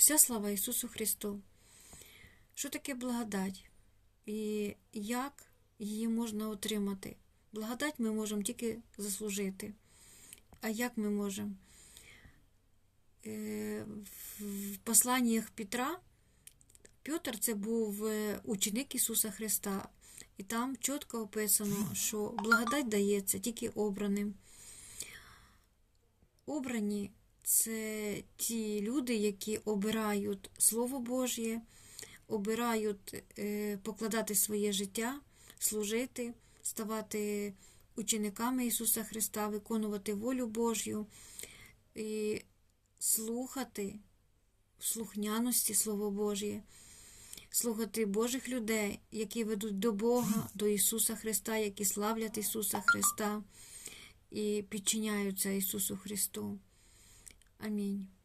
Вся слава Ісусу Христу. Що таке благодать? І як її можна отримати? Благодать ми можемо тільки заслужити. А як ми можемо? Е, В посланнях Петра Петр це був е, ученик Ісуса Христа. І там чітко описано, що благодать дається тільки обраним. Обрані це ті люди, які обирають Слово Божє, обирають е, покладати своє життя, служити, ставати учениками Ісуса Христа, виконувати волю Божю і слухати в слухняності Слово Божє, слухати Божих людей, які ведуть до Бога, до Ісуса Христа, які славлять Ісуса Христа і підчиняються Ісусу Христу. Амінь.